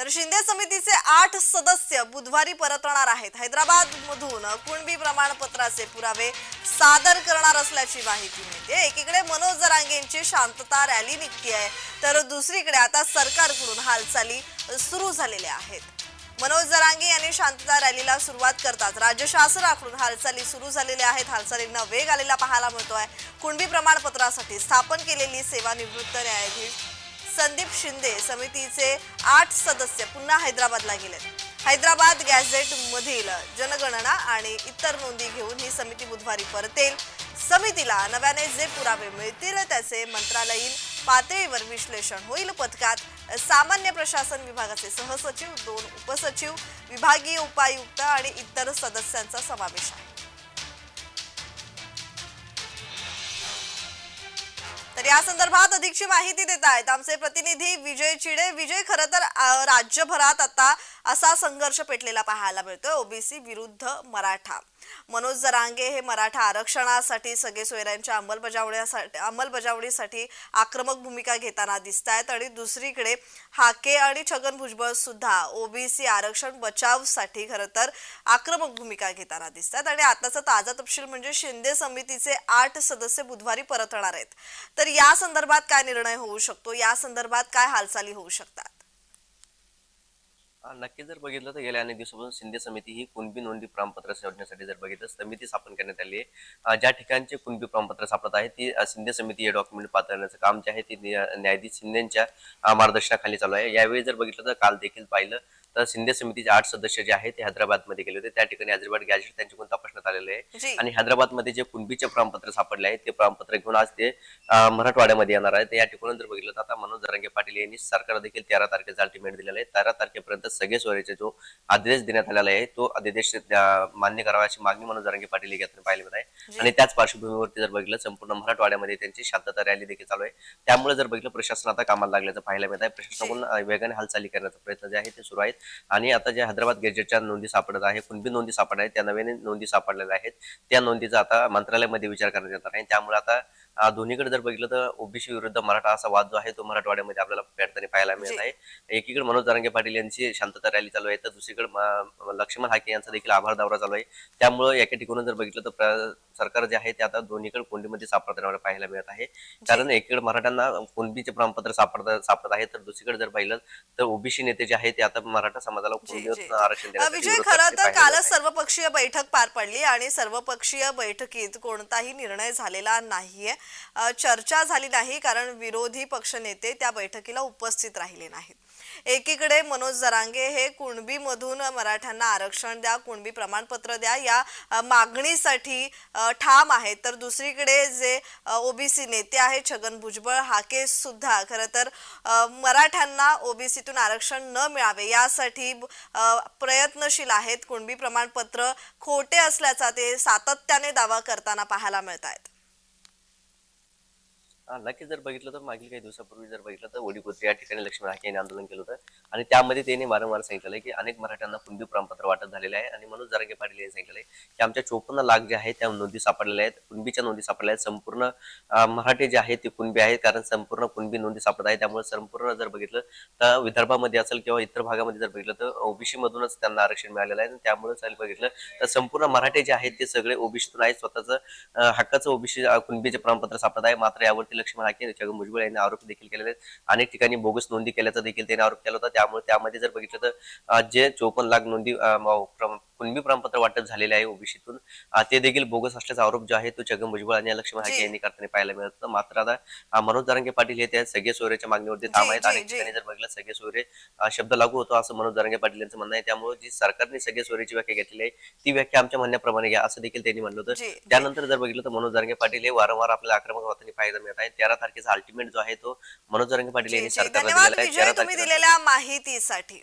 तर शिंदे समितीचे आठ सदस्य बुधवारी परतणार आहेत. हैदराबाद मधून कुणबी प्रमाणपत्राचे पुरावे सादर करणार असल्याची माहिती मिळते. एकीकडे मनोज जरांगेंची शांतता रॅली निघती आहे तर दुसरीकडे आता सरकारकडून हालचाली सुरू झालेल्या आहेत. मनोज जरांगे यांनी शांतता रॅलीला सुरुवात करतात राज्य शासनाकडून हालचाली सुरू झालेल्या आहेत. हालचालींना वेग आलेला पाहायला मिळतोय. कुणबी प्रमाणपत्रासाठी स्थापन केलेली सेवानिवृत्त न्यायाधीश संदीप शिंदे समितीचे आठ सदस्य पुन्हा हैदराबादला गेलेत हैदराबाद गॅझेट मधील जनगणना आणि इतर नोंदी घेऊन ही समिती बुधवारी परतेल समितीला नव्याने जे पुरावे मिळतील त्याचे मंत्रालयीन पातळीवर विश्लेषण होईल. पथकात सामान्य प्रशासन विभागाचे सहसचिव दोन उपसचिव विभागीय उपायुक्त आणि इतर सदस्यांचा समावेश आहे. तर या संदर्भात अधिकची माहिती देत आहेत. आमचे प्रतिनिधी विजय चिडे. विजय खरं तर राज्यभरात आता असा संघर्ष पेटलेला पाहायला मिळतोय. ओबीसी विरुद्ध मराठा. मनोज जरांगे हे मराठा आरक्षणासाठी सगळे सोयऱ्यांच्या अंमलबजावण्यासाठी अंमलबजावणीसाठी आक्रमक भूमिका घेताना दिसत आहेत आणि दुसरीकडे हाके आणि छगन भुजबळ सुद्धा ओबीसी आरक्षण बचावसाठी खरं तर आक्रमक भूमिका घेताना दिसत आहेत आणि आताचा ताजा तपशील म्हणजे शिंदे समितीचे आठ सदस्य बुधवारी परतणार आहेत. तर या संदर्भात काय निर्णय होऊ शकतो? या संदर्भात काय हालचाली होऊ शकतात? नक्की जर बघितलं तर गेल्या अनेक दिवसापासून शिंदे समिती ही कुणबी नोंदी प्रमाणपत्र सोडण्यासाठी जर बघितलं समिती स्थापन करण्यात आली आहे. ज्या ठिकाणचे कुणबी प्रमाणपत्र सापडत आहे ती शिंदे समिती हे डॉक्युमेंट पातळण्याचं काम जे आहे ते न्या- न्यायाधीश शिंदेच्या मार्गदर्शनाखाली चालू आहे. यावेळी जर बघितलं तर काल देखील पाहिलं तर शिंदे समितीचे आठ सदस्य जे आहेत ते हैदराबादमध्ये गेले होते. त्या ठिकाणी हैदराबाद गॅजेट त्यांच्याकडून तपासण्यात आलेले आहे. आणि हैदराबादमध्ये जे कुणबीचे प्रमाणपत्र सापडले आहे ते प्रमाणपत्र घेऊन आज ते मराठवाड्यामध्ये येणार आहे. या ठिकाणी जर बघितलं तर आता मनोज जरांगे पाटील यांनी सरकारला देखील तेरा तारखेचा अल्टिमेट दिलेला आहे. तेरा तारखेपर्यंत सगळे सोयरेचे जो आदेश देण्यात आलेला आहे तो आदेश मान्य करावा अशी मागणी मनोज जरांगे पाटील यांनी पाहिली मिळत आहे. आणि त्याच पार्श्वभूमीवरती जर बघितलं संपूर्ण मराठवाड्यामध्ये त्यांची शांतता रॅली देखील चालू आहे. त्यामुळे जर बघितलं प्रशासन आता कामाला लागल्याचं पाहायला मिळत आहे. प्रशासनाकडून वेगाने हालचाली करण्याचा प्रयत्न जे आहे ते सुरू आहेत. आणि आता ज्या हैदराबाद गॅजेटच्या नोंदी सापडत आहे कुणबी नोंदी सापडत आहेत त्या नव्याने नोंदी सापडलेल्या आहेत. त्या नोंदीचा आता मंत्रालयामध्ये विचार करण्यात येणार आहे. त्यामुळे आता दोन्हीकडे जर बघितलं तर ओबीसी विरुद्ध मराठा असा वाद जो आहे तो मराठवाड्यामध्ये आपल्याला पेटताना पाहायला मिळत. आहे. एकीकडे मनोज जरांगे पाटील यांची शांतता रॅली चालू आहे तर दुसरीकडे लक्ष्मण हाके यांचा देखील आभार दौरा चालू आहे. त्यामुळे एका ठिकाणी जर बघितलं तर सरकार जे आहे ते आता दोन्हीकडे कोंडीमध्ये सापडताना पाहायला मिळत आहे कारण एकीकडे मराठ्यांना कोणबीचे प्रमाणपत्र सापडत सापडत आहे तर दुसरीकडे जर पाहिलं तर ओबीसी नेते जे आहेत ते आता मराठा समाजाला. आरक्षण विजय खरं तर कालच आहे. सर्वपक्षीय बैठक पार पडली आणि सर्वपक्षीय बैठकीत कोणताही निर्णय झालेला नाहीये चर्चा झाली नाही कारण विरोधी पक्षनेते त्या बैठकीला उपस्थित राहिले नाहीत एकीकडे मनोज जरांगे हे कुणबी मधून मराठ्यांना आरक्षण द्या कुणबी प्रमाणपत्र द्या या मागणीसाठी ठाम आहेत तर दुसरीकडे जे ओबीसी नेते आहेत छगन भुजबळ हा केस सुद्धा खरं तर मराठ्यांना ओबीसीतून आरक्षण न मिळावे यासाठी प्रयत्नशील आहेत. कुणबी प्रमाणपत्र खोटे असल्याचा ते सातत्याने दावा करताना पाहायला मिळत आहेत हा, नक्कीच जर बघितलं तर मागील काही दिवसापूर्वी जर बघितलं तर वडीपुत्री या ठिकाणी लक्ष्मण हाके यांनी आंदोलन केलं होतं. आणि त्यामध्ये त्यांनी वारंवार सांगितलं की अनेक मराठ्यांना कुणबी प्रमाणपत्र वाटत झालेले आहे आणि मनोज जरांगे पाटील यांनी सांगितलं की आमच्या चोपन्न लाख जे आहेत त्या नोंदी सापडलेल्या आहेत. कुणबीच्या नोंदी सापडल्या आहेत. संपूर्ण अं, मराठी जे आहेत ते कुणबी आहेत कारण संपूर्ण कुणबी नोंदी सापडत आहे. त्यामुळे संपूर्ण जर बघितलं तर विदर्भामध्ये असेल किंवा इतर भागामध्ये जर बघितलं तर ओबीसी मधूनच त्यांना आरक्षण मिळालेलं आहे. आणि त्यामुळे जर बघितलं तर संपूर्ण मराठी जे आहेत ते सगळे ओबीसीतून आहेत. स्वतःचं अं, हक्काचं ओबीसी कुणबीचे प्रमाणपत्र सापडत आहे. मात्र यावरती लक्ष्मण हाके छगन भुजबळ यांनी आरोप देखील केलेले अनेक ठिकाणी बोगस नोंदी केल्याचा देखील त्यांनी आरोप केला होता. त्यामुळे त्यामध्ये जर बघितलं तर जे चोपन्न लाख नोंदी कुणबी प्रमाणपत्र वाटप झालेले आहे ओबीसीतून ते देखील बोगस असल्याचा आरोप जो आहे तो छगन भुजबळ आणि लक्ष्मण हाके. यांनी करताना पाहायला मिळत. मात्र आता मनोज जरांगे पाटील हे त्या सगळे सोयऱ्याच्या मागणीवरती जी, आहेत अनेक. ठिकाणी जर बघितलं सगळे सोयरे शब्द लागू होतो असं मनोज जरांगे पाटील यांचं म्हणणं आहे त्यामुळे जी सरकारने सगळे सोयरीची व्याख्या घेतलेली आहे ती व्याख्या आमच्या म्हणण्याप्रमाणे घ्या असं देखील त्यांनी म्हणलं होतं. त्यानंतर जर बघितलं तर मनोज जरांगे पाटील हे वारंवार आपल्याला आक्रमक होताना पाहायला मिळत आहे तेरा तारखेचा अल्टिमेट जो आहे तो मनोज जरांगे पाटील यांनी. सरकारला दिलेला आहे तेरा तारखेला माहितीसाठी